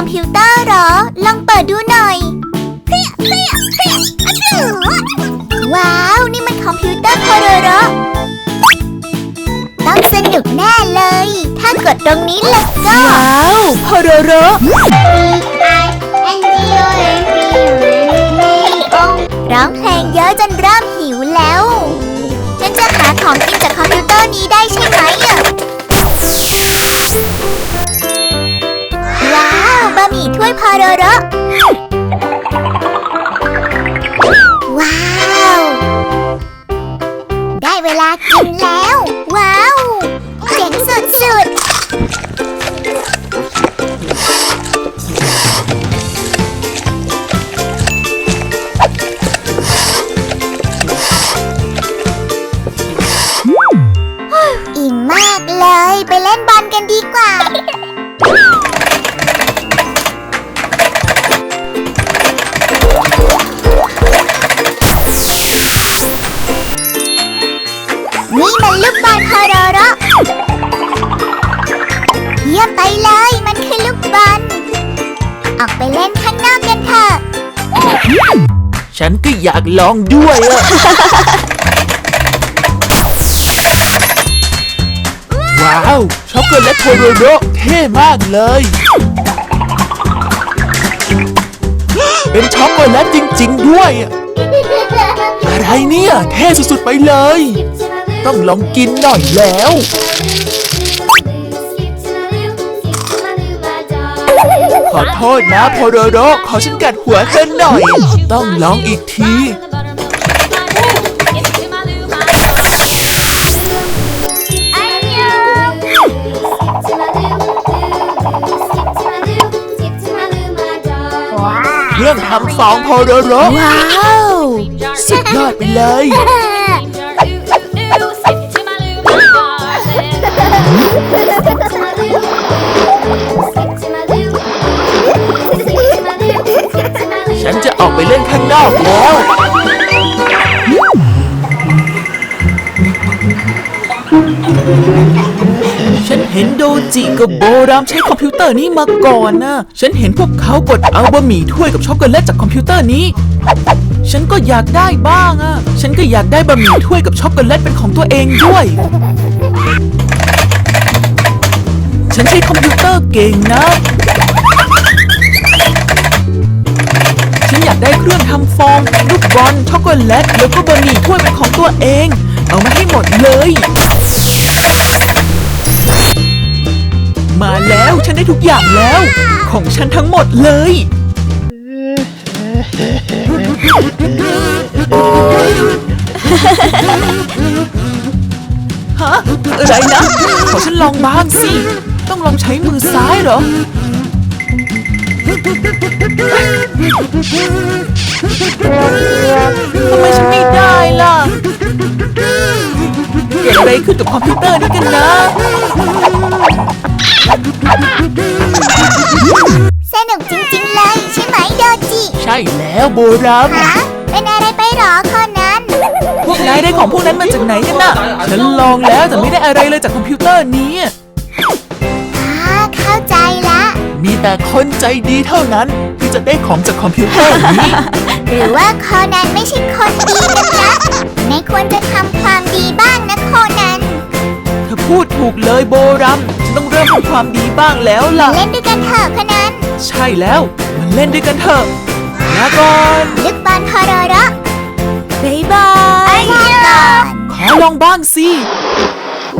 อมพิวเตอร์เหรอ ลองเปิดดูหน่อย ว้าว นี่มันคอมพิวเตอร์โคโรโรต้องสนุกแน่เลย ถ้ากดตรงนี้แล้วก็ว้าวพอโรโร ร้องเพลงเยอะจนเริ่มหิวแล้ว ฉันจะหาของกินจากคอมพิวเตอร์นี้ได้ใช่ไหมะหมี่ถ้วยพาโรโรว้าว ได้เวลากิน ฉันก็อยากลองด้วยอะว้าว ช็อกโกแลตโคโรโรเท่มากเลย เป็นช็อกโกแลตจริง ๆ ด้วยอะอะไรเนี่ย เท่สุด ๆ ไปเลย ต้องลองกินหน่อยแล้ว ขอโทษนะโพโรโรขอฉันกัดหัวเธอหน่อย ต้องลองอีกที เครื่องทำฟองโพโรโรว้าว สุดยอดไปเลย ออกไปเล่นข้างนอกแล้ว ฉันเห็นโดจิกับโบรามใช้คอมพิวเตอร์นี้มาก่อนนะ ฉันเห็นพวกเขากดเอาบะหมี่ถ้วยกับช็อกโกแลตจากคอมพิวเตอร์นี้ ฉันก็อยากได้บ้างอะฉันก็อยากได้บะหมี่ถ้วยกับช็อกโกแลตเป็นของตัวเองด้วย ฉันใช้คอมพิวเตอร์เก่งนะ ได้เครื่องทำฟองลูกบอลช็อกโกแลตแล้วก็บะหมี่ถ้วยเป็นของตัวเอง เอามาให้หมดเลย มาแล้วฉันได้ทุกอย่างแล้ว ของฉันทั้งหมดเลย ฮะอะไรนะ ขอฉันลองบ้างสิ ต้องลองใช้มือซ้ายเหรอ ทำไมฉันไม่ได้ล่ะ เกิดอะไรขึ้นกับคอมพิวเตอร์นี่กันนะ สนุกจริงๆเลยใช่ไหมโดจิใช่แล้วโบราณฮะเป็นอะไรไปหรอคอนั้น พวกนายได้ของพวกนั้นมาจากไหนกันน่ะ ฉันลองแล้วแต่ไม่ได้อะไรเลยจากคอมพิวเตอร์นี้ มีแต่คนใจดีเท่านั้นที่จะได้ของจากคอมพิวเตอร์นี้ หรือว่าคอนันไม่ใช่คนดีกันนะนายควรจะทำความดีบ้างนะคอนันเธอพูดถูกเลยโบรัมฉันต้องเริ่มทำความดีบ้างแล้วล่ะ เล่นด้วยกันเถอะคอนันใช่แล้วมันเล่นด้วยกันเถอะลาก่อนลึกบอลพอโรโรบ๊ายบายลาก่อนขอลองบ้างสิว